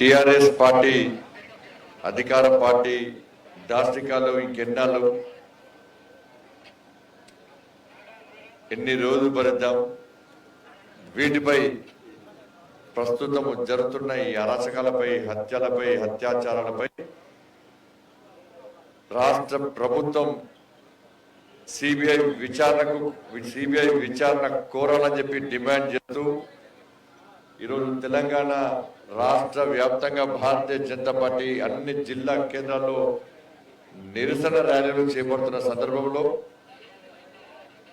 TRS party అధికార party దాష్టికాలు ఇంకెన్నాళ్ళు ఎన్ని రోజులు భరిద్దాం? వీటిపై ప్రస్తుతం జరుగుతున్న ఈ అరాచకాలపై హత్యలపై అత్యాచారాలపై రాష్ట్ర ప్రభుత్వం సిబిఐ విచారణకు సిబిఐ విచారణ కోరాలని చెప్పి డిమాండ్ చేస్తూ ఈరోజు తెలంగాణ రాష్ట్ర వ్యాప్తంగా భారతీయ జనతా పార్టీ అన్ని జిల్లా కేంద్రాల్లో నిరసన ర్యాలీలు చేపడుతున్న సందర్భంలో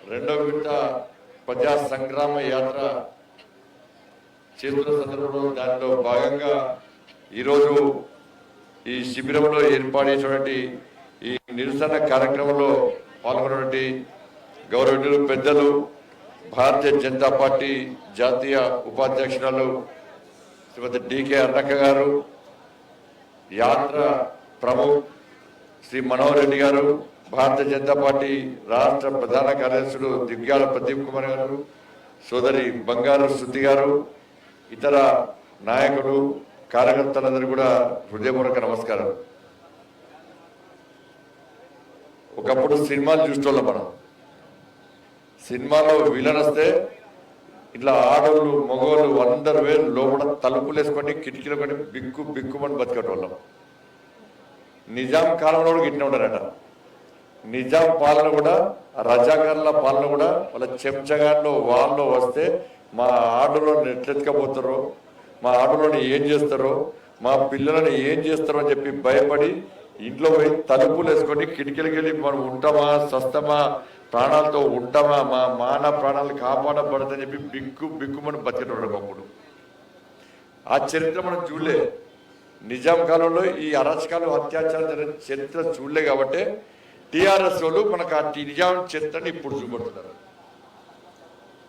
రెండో విడత ప్రజా సంగ్రామ యాత్ర చేస్తున్న సందర్భంలో దానిలో భాగంగా ఈరోజు ఈ శిబిరంలో ఏర్పాటు ఈ నిరసన కార్యక్రమంలో పాల్గొన్నటువంటి గౌరవనీయులు పెద్దలు భారతీయ జనతా పార్టీ జాతీయ ఉపాధ్యక్షురాలు శ్రీమతి డికే అన్నక్క గారు యాత్ర ప్రముఖ్ శ్రీ మనోహర్ రెడ్డి గారు భారతీయ జనతా పార్టీ రాష్ట్ర ప్రధాన కార్యదర్శులు దివ్యాల ప్రదీప్ కుమార్ గారు సోదరి బంగారు శృతి గారు ఇతర నాయకులు కార్యకర్తలందరూ కూడా హృదయపూర్వక నమస్కారం. ఒకప్పుడు సినిమాలు చూసేవాళ్ళం మనం. సినిమాలో విలన్ వస్తే ఇట్లా ఆడోళ్ళు మగోళ్ళు అందరు వేరు లోపల తలుపులు వేసుకొని కిటికీలు కొని బిక్కు బిక్కుమని బతికేటోళ్ళం. నిజాం కాలంలో కూడా గిట్టిన ఉన్నారట నిజాం పాలన కూడా రజాకారుల పాలన కూడా వాళ్ళ చెంచగాళ్ళు వాళ్ళు వస్తే మా ఆటోలను ఎట్లెత్తుకపోతారో మా ఆటోలను ఏం చేస్తారో మా పిల్లలని ఏం చేస్తారో అని చెప్పి భయపడి ఇంట్లో పోయి తలుపులు వేసుకొని కిటికీలకి వెళ్ళి మనం ఉంటామా సస్తమా ప్రాణాలతో ఉంటామా మా మాన ప్రాణాలు కాపాడబడదని చెప్పి బిక్కు బిక్కుమని బతికేటోడు ఒకప్పుడు ఆ చరిత్ర మనం చూడలే. నిజాం కాలంలో ఈ అరాచకాలు అత్యాచారం జరిగిన చరిత్ర చూడలే కాబట్టి టీఆర్ఎస్ వాళ్ళు మనకు ఆ నిజాం చరిత్రని ఇప్పుడు చూపడుతున్నారు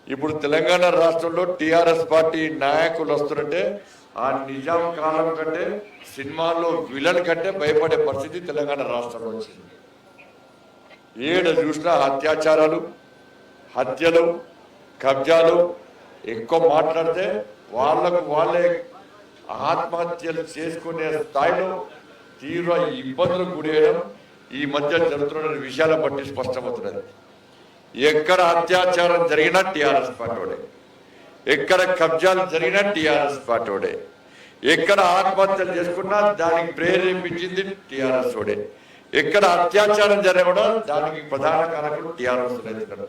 ఇప్పుడు తెలంగాణ రాష్ట్రంలో టీఆర్ఎస్ పార్టీ నాయకులు వస్తున్నట్టే ఆ నిజాం కాలం కంటే సినిమాల్లో విలన్ కంటే భయపడే పరిస్థితి తెలంగాణ రాష్ట్రంలో వచ్చింది. ఏడ చూసినా అత్యాచారాలు హత్యలు కబ్జాలు ఎక్కువ మాట్లాడితే వాళ్ళకు వాళ్ళే ఆత్మహత్యలు చేసుకునే స్థాయిలో తీవ్ర ఇబ్బందులు గురయ్యడం ఈ మధ్య జరుగుతున్న విషయాల బట్టి స్పష్టమవుతున్నది. ఎక్కడ అత్యాచారం జరిగినా టీఆర్ఎస్ పార్టీ ఎక్కడ కబ్జాలు జరిగినా టీఆర్ఎస్ పార్టీ ఎక్కడ ఆత్మహత్యలు చేసుకున్నా దానికి ప్రేరేపించింది టీఆర్ఎస్ ఓడే ఎక్కడ అత్యాచారం జరగడం దానికి ప్రధాన కారకుడు టిఆర్ఎస్ రైతులు.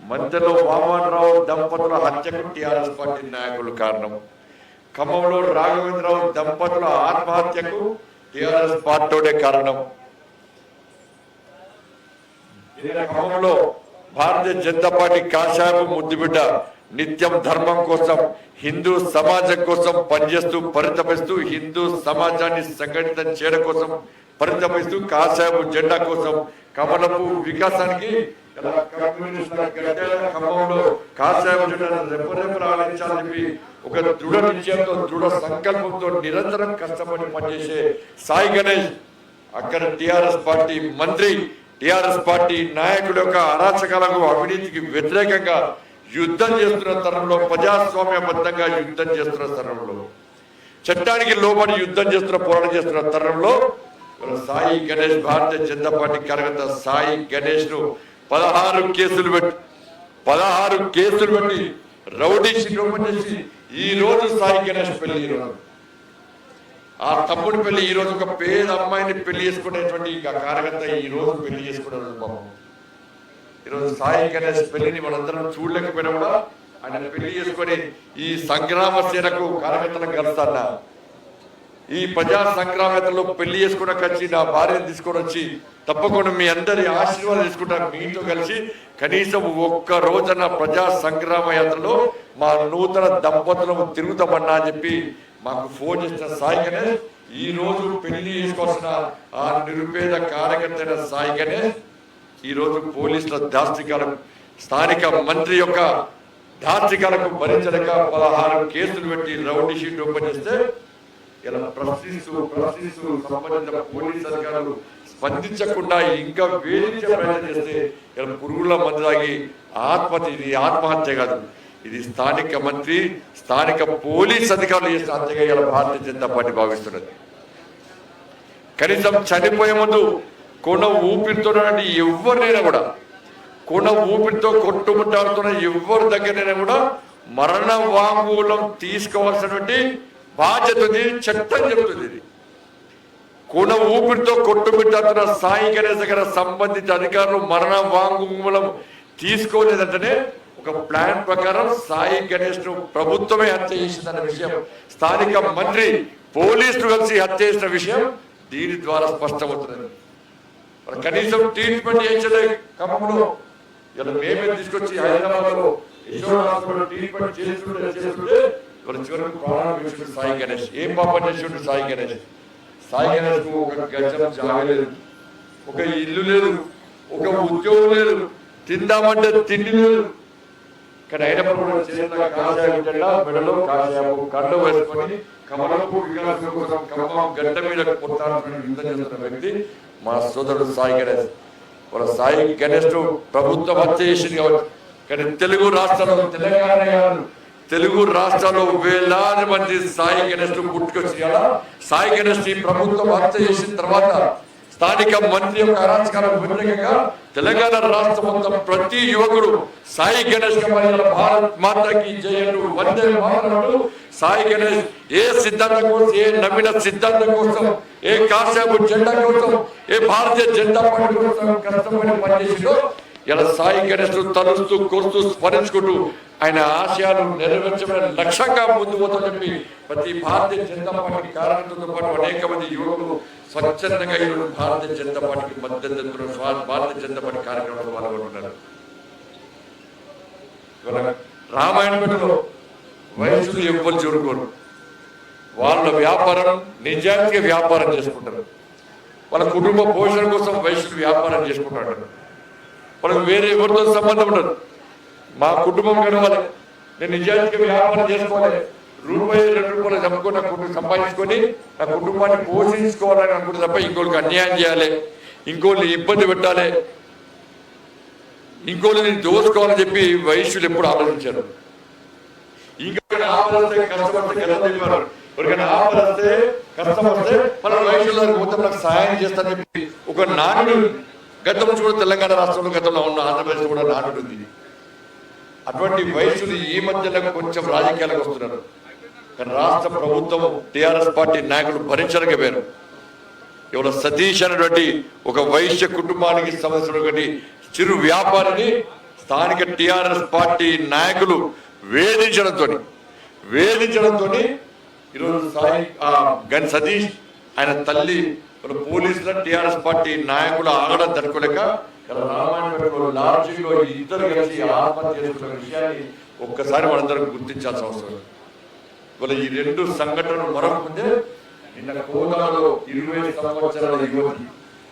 మధ్యలో వామనరావు దంపతుల హత్యకు టిఆర్ఎస్ పార్టీ నాయకులు కారణం. ఖమ్మంలో రాఘవేంద్రరావు దంపతుల ఆత్మహత్యకు టిఆర్ఎస్ పార్టీడే కారణం. ఖమ్మంలో భారతీయ జనతా పార్టీ కాషాయపు ముద్దుబిడ్డ నిత్యం ధర్మం కోసం హిందూ సమాజం కోసం పనిచేస్తూ పరితపిస్తూ హిందూ సమాజాన్ని సంఘటితం చేయడం కోసం పరితపిస్తూ కాషాయపు జెండా కోసం కమలపు వికాసానికి ఖమ్మంలో చెప్పి ఒక దృఢ నిశ్చయంతో దృఢ సంకల్పంతో నిరంతరం కష్టపడి పనిచేసే సాయి గణేష్ అక్కడ టిఆర్ఎస్ పార్టీ మంత్రి టిఆర్ఎస్ పార్టీ నాయకుల యొక్క అరాచకాలకు అవినీతికి వ్యతిరేకంగా యుద్ధం చేస్తున్న తరంలో ప్రజాస్వామ్యబద్ధంగా యుద్ధం చేస్తున్న తరంలో చట్టానికి లోబడి యుద్ధం చేస్తున్న పోరాటం చేస్తున్న తరంలో సాయి గణేష్ భారతీయ జనతా పార్టీ కార్యకర్త సాయి గణేష్ను పదహారు కేసులు పెట్టి పదహారు కేసులు పెట్టి రౌడీ శిఖరం చేసి ఈ రోజు సాయి గణేష్ పెళ్ళి ఆ తమ్ముడి పెళ్ళి ఈ రోజు ఒక పేద అమ్మాయిని పెళ్ళి చేసుకునేటువంటి కార్యకర్త ఈ రోజు పెళ్ళి చేసుకున్నారు బాబు. ఈరోజు సాయి గణేష్ పెళ్ళిని మనందరం చూడలేకపోయినా కూడా ఆయన పెళ్ళి చేసుకొని ఈ సంగ్రామ సేనకు కార్యకర్తలకు కలుస్తాన్న. ఈ ప్రజా సంగ్రామతలో పెళ్ళి చేసుకోవడానికి కలిసి నా భార్యను తీసుకొని వచ్చి తప్పకుండా మీ అందరి ఆశీర్వాదం తీసుకుంటాను మీతో కలిసి. కనీసం ఒక్క రోజున ప్రజా సంగ్రామ యాత్రలో మా నూతన దంపతులను తిరుగుతామన్నా అని చెప్పి మాకు ఫోన్ చేసిన సాయి గణేష్ ఈ రోజు పెళ్ళి చేసుకోవాల్సిన ఆ నిరుపేద కార్యకర్త సాయి గణేష్ ఈరోజు పోలీసుల దాష్టికాలం స్థానిక మంత్రి యొక్క దాష్టికాలకు భరించలేక పదహారు కేసులు పెట్టి రౌండ్ షీట్ ఓపెన్ చేస్తే ఇలా ప్రశ్నిస్తూ ప్రశ్నిస్తూ సంబంధించిన పోలీస్ అధికారులు స్పందించకుండా ఇంకా వేధించే ప్రయత్నం చేస్తే ఇలా పురుగుల మందు తాగి ఆత్మహత్య ఇది ఆత్మహత్య కాదు. ఇది స్థానిక మంత్రి స్థానిక పోలీస్ అధికారులు చేసిన హత్యగా ఇలా భారతీయ జనతా పార్టీ భావిస్తున్నది. కనీసం చనిపోయే ముందు కొన ఊపిరితో ఎవరినైనా కూడా కొన ఊపిరితో కొట్టుముట్టాడుతున్న ఎవరి దగ్గరైనా కూడా మరణ వాంగ్మూలం తీసుకోవాల్సినటువంటి బాధ్యత ఉంది చట్టం చెబుతుంది ఇది. కొన ఊపిరితో కొట్టుమిట్టాడుతున్న సాయి గణేశ దగ్గర సంబంధిత అధికారులు మరణ వాంగ్మూలం తీసుకోలేదంటేనే ఒక ప్లాన్ ప్రకారం సాయి గణేష్ను ప్రభుత్వమే హత్య చేసిందన్న విషయం స్థానిక మంత్రి పోలీసులు కలిసి హత్య చేసిన విషయం దీని ద్వారా స్పష్టమవుతుంది కనీసం ట్రీట్మెంట్ చేయించలే. ఖమ్మంలో ఇలా మేమే తీసుకొచ్చి హైదరాబాద్లో యశోద హాస్పిటల్ ట్రీట్మెంట్ చేస్తుంటే చేస్తుంటే ఇవాళ చివరికి ప్రాణాలు సాయి గణేష్. ఏం పాపం చేసిండు సాయి గణేష్? సాయి గణేష్కు ఒక గజం జాగ ఒక ఇల్లు లేదు. ఒక ఉద్యోగం లేదు. తిందామంటే తిండి లేదు. కానీ అయినప్పుడు కూడా కాషాయం జెండా మెడలో కాషాయము కండ వేసుకొని కమలపు వికాసం కోసం గడ్డ మీద కొట్టాలని యుద్ధం చేస్తున్న వ్యక్తి. మా సోదరుడు సాయి గణేష్. వాళ్ళ సాయి గణేష్ ప్రభుత్వం చేసింది కాబట్టి కానీ తెలుగు రాష్ట్రాల్లో తెలంగాణ తెలుగు రాష్ట్రాల్లో వేలాది మంది సాయి గణేష్ పుట్టుకొచ్చి కదా సాయి గణేష్ ప్రభుత్వం హత్య చేసిన తర్వాత స్థానిక మంత్రి యొక్క అరాచకాలకు వ్యతిరేకంగా తెలంగాణ రాష్ట్రం మొత్తం ప్రతి యువకుడు సాయి గణేష్ భారత్ మాతకి జయను వందే మాతరములు సాయి గణేష్ ఏ సిద్ధాంతం కోసం ఏ నమ్మిన సిద్ధాంతం కోసం ఏ కాసేపు జెండా కోసం ఏ భారతీయ జెండా పార్టీ కోసం కష్టపడి పనిచేసిందో? ఇలా సాయి గణేష్ తలుస్తూ కొరుస్తూ స్మరించుకుంటూ ఆయన ఆశయాలు నెరవేర్చడం లక్ష్యంగా ముందు పోతా చెప్పి ప్రతి భారతీయ జనతా పార్టీ కార్యకర్తలతో పాటు అనేక మంది యువకులు స్వచ్ఛందంగా ఈరోజు భారతీయ జనతా పార్టీకి మద్దతు భారతీయ జనతా పార్టీ కార్యక్రమంలో పాల్గొంటున్నారు. రామాయణ రామాయణపేటలో వయసులు ఎవ్వరు చూడుకోరు వాళ్ళ వ్యాపారం నిజానికి వ్యాపారం చేసుకుంటారు. వాళ్ళ కుటుంబ పోషణ కోసం వయసులు వ్యాపారం చేసుకుంటాడు వాళ్ళకి వేరే ఎవరితో సంబంధం ఉండదు. మా కుటుంబం కలవాలి నేను నిజానికి వ్యాపారం చేసుకోవాలి. రూపాయి రెండు రూపాయలు చంపుకొని నా కుటుంబం సంపాదించుకొని నా కుటుంబాన్ని పోషించుకోవాలని అనుకుంటే తప్ప ఇంకోళ్ళకి అన్యాయం చేయాలి. ఇంకోళ్ళని ఇబ్బంది పెట్టాలి. ఇంకోళ్ళని దోచుకోవాలని చెప్పి వైశ్యులు ఎప్పుడు ఆలోచించారు. ఇంకొకటి ఆలోచన కష్టపడితే ఎవరికైనా ఆపదస్తే కష్టం వస్తే మన వైశ్యులకు మొత్తం సహాయం చేస్తానని చెప్పి ఒక నానుడు గతం నుంచి కూడా తెలంగాణ రాష్ట్రంలో గతంలో ఉన్న ఆంధ్రప్రదేశ్ కూడా నానుడు ఉంది. అటువంటి వయసులు ఈ మధ్యలో కొంచెం రాజకీయాలకు వస్తున్నారు. కానీ రాష్ట్ర ప్రభుత్వం టిఆర్ఎస్ పార్టీ నాయకులు భరించలేకపోయారు ఎవరో సతీష్ అనేటువంటి ఒక వైశ్య కుటుంబానికి సంబంధించినటువంటి చిరు వ్యాపారిని స్థానిక టిఆర్ఎస్ పార్టీ నాయకులు వేధించడంతో వేధించడంతో ఈరోజు సాయి గన్ సతీష్ ఆయన తల్లి పోలీసుల టిఆర్ఎస్ పార్టీ నాయకులు ఆగడం తట్టుకోలేక లాడ్జిలో ఈ ఇద్దరు కలిసి ఆత్మహత్య చేసుకున్న విషయాన్ని ఒక్కసారి మనందరం గుర్తించాల్సిన అవసరం. ఇవాళ ఈ రెండు సంఘటనలు మరొక ముందే నిన్న కోదాలో ఇరవై సంవత్సరాల యువతి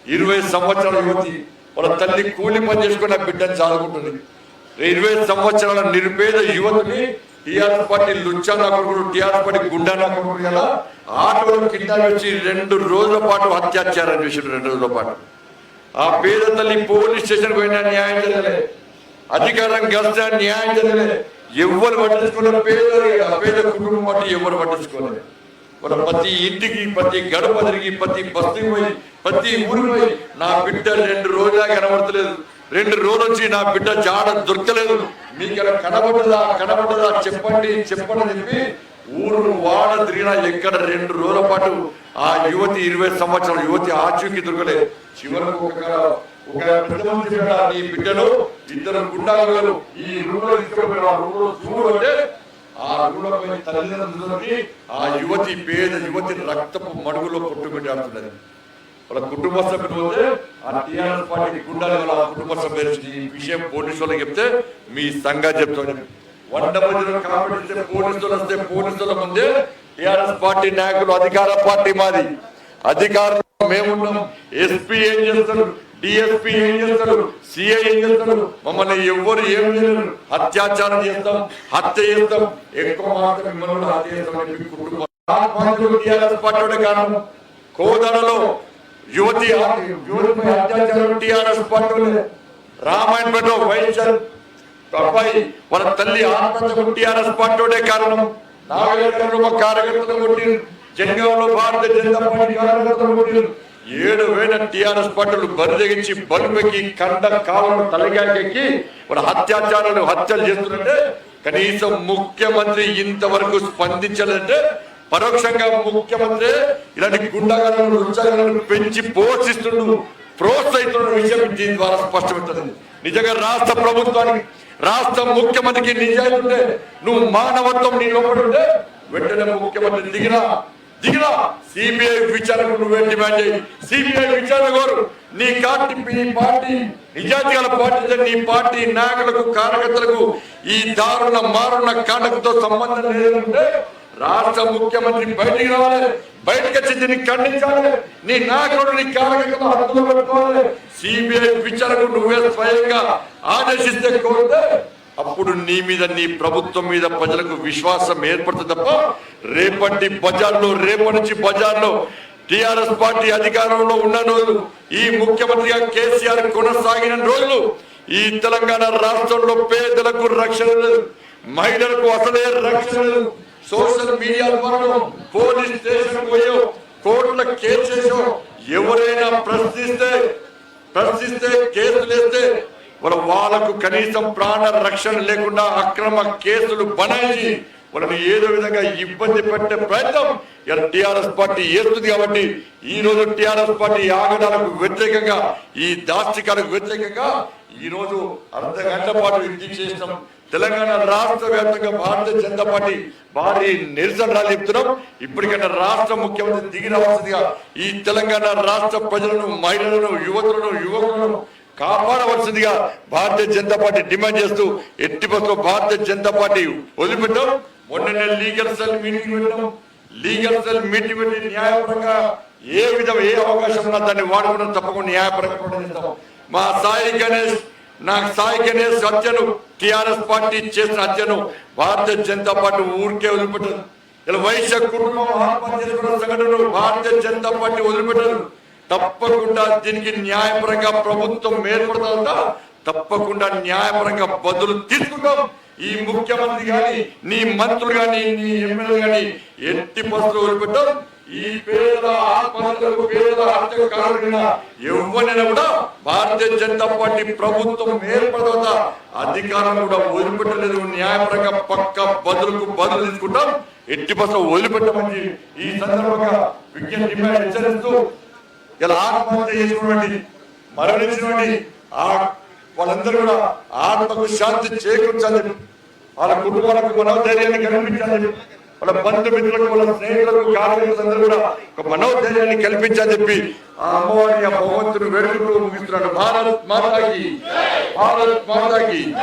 ఇరవై సంవత్సరాల యువతి వాళ్ళ తల్లి కూలి పని చేసుకున్న బిడ్డను చదువుకుంటుంది ఇరవై సంవత్సరాల నిరుపేద యువతిని టిఆర్ఎస్ పార్టీ లుచ్చా నా కొడుకుడు టిఆర్ఎస్ పార్టీ గుండా నా కొడుకుడు కింద వచ్చి రెండు రోజుల పాటు అత్యాచారం చేసిన రెండు రోజుల పాటు. ఆ పేద తల్లి పోలీస్ స్టేషన్ పోయినా న్యాయం జరగలే. అధికారం కలిసినా న్యాయం జరగలే. ఎవరు పట్టించుకున్న పేద ఆ పేద కుటుంబం బట్టి ఎవరు పట్టించుకోలేదు మన ప్రతి ఇంటికి ప్రతి గడప తిరిగి ప్రతి బస్తీ పోయి ప్రతి ఊరు పోయి నా బిడ్డ రెండు రోజులా కనబడతలేదు. రెండు రోజులు వచ్చి నా బిడ్డ జాడ దొరకలేదు. మీకు ఇక్కడ కనబడదా చెప్పండి చెప్పండి చెప్పి ఊరు వాడ తిరిగిన ఎక్కడ రెండు రోజుల పాటు ఆ యువతి ఇరవై సంవత్సరాల యువతి ఆచూకీ దొరకలే. చివరకు ఒక ఒక పెద్ద మనిషి నీ బిడ్డను ఇద్దరు గుండాలు ఈ రూమ్ తీసుకుపోయిన ఆ రూమ్లో ఆ రూమ్ తల్లిదండ్రులకి ఆ యువతి పేద యువతి రక్తపు మడుగులో కొట్టుబెట్టాడుతున్నది వాళ్ళ కుటుంబ సభ్యులు పోతే ఆ టీఆర్ఎస్ పార్టీ గుండాలి వాళ్ళ కుటుంబ సభ్యులు ఈ విషయం పోలీసు వాళ్ళకి చెప్తే మీ సంఘం చెప్తాను. వంద మందిలో కాంపిటీషన్ పోలీసులు వస్తే పోలీసుల ముందే టిఆర్ఎస్ పార్టీ నాయకులు అధికార పార్టీ మాది. అధికారులు మేమున్నాం ఎస్పీ ఏం చేస్తారు? డిఎస్పీ ఏం చేస్తారు? సిఐ ఏం చేస్తారు? మమ్మల్ని ఎవరు ఏం చేయలేరు. అత్యాచారం చేస్తాం హత్య చేస్తాం. ఎక్కువ మాత్రం మిమ్మల్ని హత్య చేస్తాం కుటుంబం. టిఆర్ఎస్ పార్టీ కారణం. కోదడలో యువతి యువతిపై అత్యాచారం టిఆర్ఎస్ పార్టీ రామాయణపేట వైద్య అబ్బాయి వాళ్ళ తల్లి ఆత్మహత్య టిఆర్ఎస్ పార్టీ కారణం. మా కార్యకర్తలు కొట్టిరు. జనగాంలో భారతీయ జనతా పార్టీ కార్యకర్తలు కొట్టిరు. ఏడు వేల టిఆర్ఎస్ పార్టీలు బరిదగించి బలిపెక్కి కండ కాలను తలగాకెక్కి వాళ్ళ అత్యాచారాలు హత్యలు చేస్తుంటే కనీసం ముఖ్యమంత్రి ఇంతవరకు స్పందించలేదంటే పరోక్షంగా ముఖ్యమంత్రి ఇలాంటి గుండాగలను రుచగలను పెంచి పోషిస్తుండు ప్రోత్సహిస్తున్న విషయం దీని ద్వారా స్పష్టమవుతుంది. నిజంగా రాష్ట్ర ప్రభుత్వానికి రాష్ట్ర ముఖ్యమంత్రికి నిజాయితీ ఉంటే నువ్వు మానవత్వం నీ లోపల ఉంటే వెంటనే ముఖ్యమంత్రి దిగినా దిగినా సిబిఐ విచారణకు నువ్వే డిమాండ్ చేయి. సిబిఐ విచారణ కోరు నీ పార్టీ నీ పార్టీ నిజాతి గల పార్టీ నీ పార్టీ నాయకులకు కార్యకర్తలకు ఈ దారుణ మారుణ కాండకుతో సంబంధం లేదంటే రాష్ట్ర ముఖ్యమంత్రి బయటికి రావాలి బయటకు వచ్చి దీన్ని ఖండించాలి నీ నాయకుడు నీ కార్యకర్తలు హద్దులు పెట్టుకోవాలి. సిబిఐ విచారణకు నువ్వే స్వయంగా ఆదేశిస్తే కోరితే అప్పుడు నీ మీద నీ ప్రభుత్వం మీద ప్రజలకు విశ్వాసం ఏర్పడుతుంది తప్ప రేపటి బజార్లో రేపటి నుంచి బజార్లో టిఆర్ఎస్ పార్టీ అధికారంలో ఉన్న రోజులు ఈ ముఖ్యమంత్రిగా కేసీఆర్ కొనసాగిన రోజులు ఈ తెలంగాణ రాష్ట్రంలో పేదలకు రక్షణ లేదు మహిళలకు అసలే రక్షణ లేదు. సోషల్ మీడియా ద్వారా పోలీస్ స్టేషన్ పోయో కోర్టుల కేసు చేసో ఎవరైనా ప్రశ్నిస్తే ప్రశ్నిస్తే కేసులు వేస్తే వాళ్ళ వాళ్ళకు కనీసం ప్రాణ రక్షణ లేకుండా అక్రమ కేసులు బనాయించి వాళ్ళని ఏదో విధంగా ఇబ్బంది పెట్టే ప్రయత్నం టిఆర్ఎస్ పార్టీ చేస్తుంది కాబట్టి ఈ రోజు టిఆర్ఎస్ పార్టీ ఆగడాలకు వ్యతిరేకంగా ఈ దాష్టికాలకు వ్యతిరేకంగా ఈ రోజు అర్ధ గంట పాటు ఇంటికి చేసినాం. తెలంగాణ రాష్ట్ర వ్యాప్తంగా భారతీయ జనతా పార్టీ భారీ నిరసన ర్యాలీ చెప్తున్నాం ఇప్పటికైనా రాష్ట్ర ముఖ్యమంత్రి దిగి రావాల్సిందిగా ఈ తెలంగాణ రాష్ట్ర ప్రజలను మహిళలను యువతులను యువకులను కాపాడవలసిందిగా భారతీయ జనతా పార్టీ డిమాండ్ చేస్తూ ఎట్టి బస్సులో భారతీయ జనతా పార్టీ వదిలిపెట్టాం. మొన్ననే లీగల్ సెల్ మీటింగ్ పెట్టాం. లీగల్ సెల్ మీటింగ్ పెట్టి న్యాయపరంగా ఏ విధం ఏ అవకాశం ఉన్నా దాన్ని వాడుకున్న తప్పకుండా న్యాయపరంగా మా సాయి గణేష్ నాకు సాయి గణేష్ హత్యను టిఆర్ఎస్ పార్టీ చేసిన హత్యను భారతీయ జనతా పార్టీ ఊరికే వదిలిపెట్టదు. ఇలా వైశ్య కుటుంబం సంఘటనలు భారతీయ జనతా పార్టీ వదిలిపెట్టదు. తప్పకుండా దీనికి న్యాయపరంగా ప్రభుత్వం ఏర్పడుతుందా తప్పకుండా న్యాయపరంగా బదులు తీసుకుంటాం. ఈ ముఖ్యమంత్రి కానీ నీ మంత్రులు కానీ నీ ఎమ్మెల్యే కానీ ఎట్టి పసులు వదిలిపెట్టాం ఈ పేద ఆత్మహత్యలకు పేద హత్య కారణమైన ఎవరినైనా కూడా భారతీయ జనతా పార్టీ ప్రభుత్వం ఏర్పడత అధికారం కూడా వదిలిపెట్టలేదు. న్యాయపరంగా పక్క బదులకు బదులు తీసుకుంటాం. ఎట్టి బస్సు వదిలిపెట్టమని ఈ సందర్భంగా విజ్ఞప్తి హెచ్చరిస్తూ ఇలా ఆత్మహత్య చేసినటువంటి మరణించినటువంటి ఆ వాళ్ళందరూ కూడా ఆత్మకు శాంతి చేకూర్చాలి వాళ్ళ కుటుంబాలకు మనోధైర్యాన్ని కనిపించాలి వాళ్ళ బంధుమిత్రులకు వాళ్ళ స్నేహితులకు కార్యకర్తలందరూ కూడా ఒక మనోధైర్యాన్ని కల్పించాలని చెప్పి ఆ అమ్మవారిని ఆ భగవంతుని వేడుకుంటూ ముగిస్తున్నాడు. భారత్ మాతాకి. భారత్ మాతాకి.